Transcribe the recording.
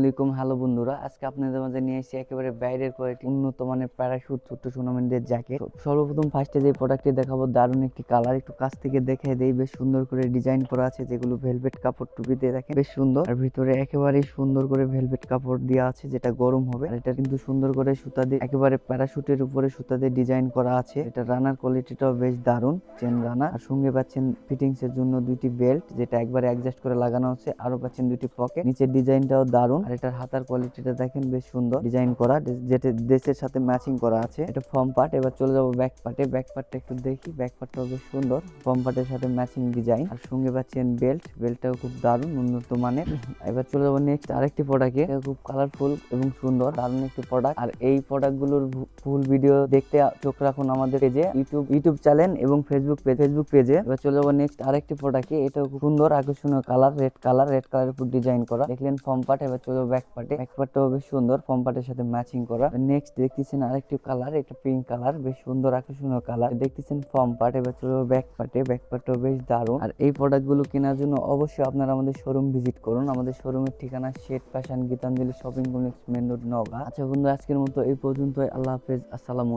আলাইকুম, হ্যালো বন্ধুরা। আজকে আপনাদের মাঝে নিয়ে এসেছি একেবারে বাইরের কয়েকটি উন্নত মানের প্যারাশুট ছোট্ট টুর্নামেন্টের জ্যাকেট সর্বপ্রথম ফার্স্টে যে প্রোডাক্টটি দেখাবো, দারুণ একটি কালার একটু কাছ থেকে দেখে দেই, বেশ সুন্দর করে ডিজাইন করা আছে, যেগুলো ভেলভেট কাপড় টুপি দিয়ে দেখেন, বেশ সুন্দর। আর ভিতরে একেবারেই সুন্দর করে ভেলভেট কাপড় দেওয়া আছে, যেটা গরম হবে। আর এটা কিন্তু সুন্দর করে সুতা দিয়ে, একেবারে প্যারাশুটের উপরে সুতা দিয়ে ডিজাইন করা আছে। এটা রানার কোয়ালিটিটাও বেশ দারুণ চেন রানা আর সঙ্গে পাচ্ছেন ফিটিংস এর জন্য দুইটি বেল্ট যেটা একবারে অ্যাডজাস্ট করে লাগানো আছে। আরও পাচ্ছেন দুইটি পকেট নিচের ডিজাইনটাও দারুণ। আর এটার হাতার কোয়ালিটিটা দেখেন বেশ সুন্দর। ডিজাইন করা যেটা ড্রেসের সাথে ম্যাচিং করা আছে। এটা ফর্ম পার্ট এবার চলে যাব ব্যাক পার্টে ব্যাক পার্টটা একটু দেখি। ব্যাক পার্টটাও বেশ সুন্দর। ফর্ম পার্টের সাথে ম্যাচিং ডিজাইন আর সঙ্গে পাচ্ছেন বেল্ট বেল্টটাও খুব দারুণ, উন্নত মানের। এবার চলে যাব নেক্সট আরেকটি প্রোডাক্টে খুব কালারফুল এবং সুন্দর, দারুণ একটি প্রোডাক্ট আর এই প্রোডাক্টগুলোর ফুল ভিডিও দেখতে চোখ রাখুন আমাদের পেজে। ইউটিউব ইউটিউব চ্যানেল এবং ফেসবুক পেজ ফেসবুক পেজে এবার চলে যাব নেক্সট আরেকটি প্রোডাক্টে এটাও খুব সুন্দর, আকর্ষণীয় কালার রেড কালার রেড কালারের উপর ডিজাইন করা। দেখলেন ফর্ম পার্ট এবার চলে যাব ব্যাক পার্টে ব্যাক পার্টটাও বেশ সুন্দর ফর্ম পার্টের সাথে ম্যাচিং করা। নেক্সট দেখতেছেন আরেকটি কালার এটা পিঙ্ক কালার বেশ সুন্দর, আকর্ষণীয় কালার দেখতেছেন ফর্ম পার্ট এবার চলে ব্যাক পার্টে ব্যাক পার্টটাও বেশ দারুণ। আর এই প্রোডাক্টগুলো কেনার জন্য অবশ্যই আপনারা আমাদের শোরুম ভিজিট করুন। আমাদের শোরুমের ঠিকানা শেট fashion Gitanjali shopping complex main road Naogaon আচ্ছা বন্ধু, আজকের মতো এই পর্যন্তই। আল্লাহ হাফেজ, আসসালামু